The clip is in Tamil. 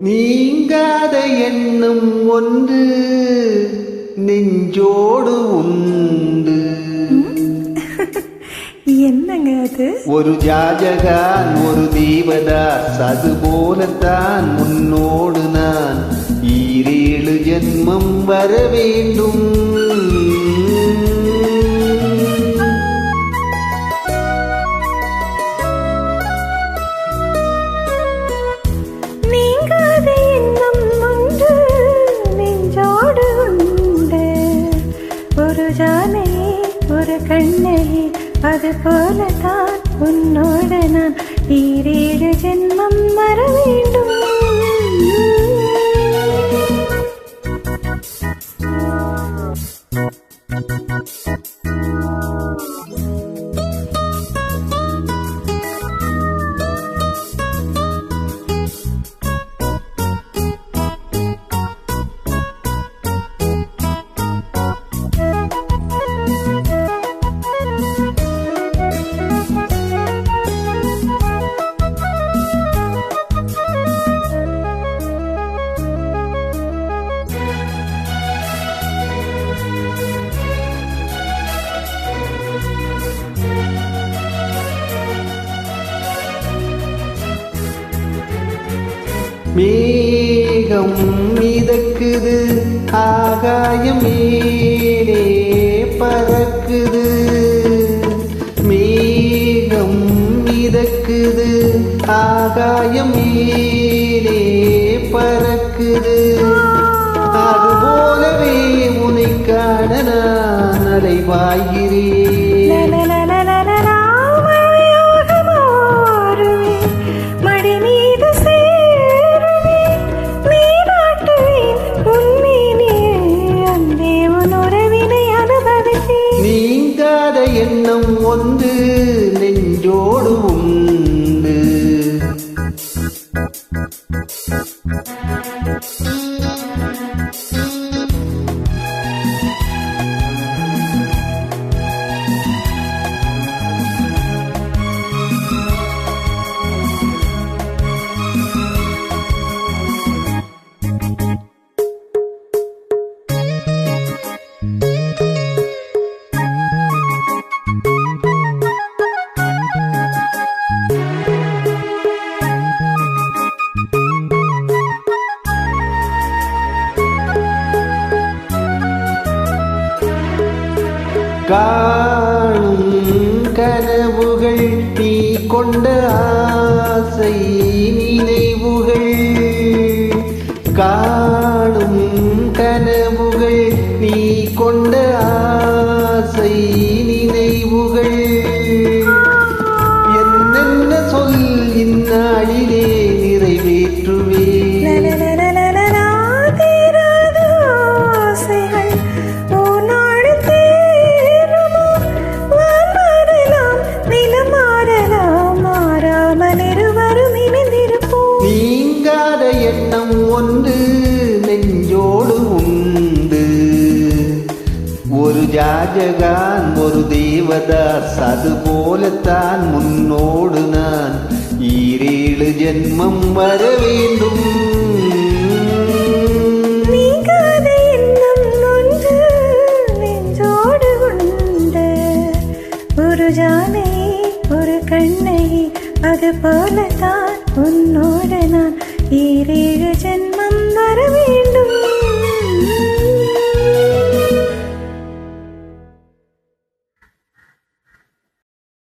நீங்காத எண்ணம் ஒன்று நெஞ்சோடு உண்டு. என்னங்க அது? ஒரு ஜாஜகான் ஒரு தீவதாஸ் அது போலத்தான் முன்னோடு நான் ஈரேழு ஜென்மம் வர வேண்டும். கண்ணையே ஒரு கண்ணையே அது போலதான் உன்னோடு நான். ஈரேழு ஜென்மம் வர வேண்டும். மேகம் மிதக்குது ஆகாயம் மேலே பறக்குது. மேகம் மிதக்குது ஆகாயம் மேலே பறக்குது. அதுபோலவே உனை காண நான் அலைவாய்கிறேன் எண்ணம் காணும் கனவுகள் நீ கொண்ட ஆசை நினைவுகள். காணும் கனவுகள் நீ கொண்ட ஆசை ஒன்று நெஞ்சோடு உண்டு. ஒரு ஜாஜகான் ஒரு தேவதாஸ் அது போலத்தான் முன்னோடு நான் ஈரேழு ஜென்மம் வர வேண்டும். ஜானை ஒரு கண்ணை அது போலதான் உன்னோடு நான் ஈரேழு ஜென்மம் வர வேண்டும்.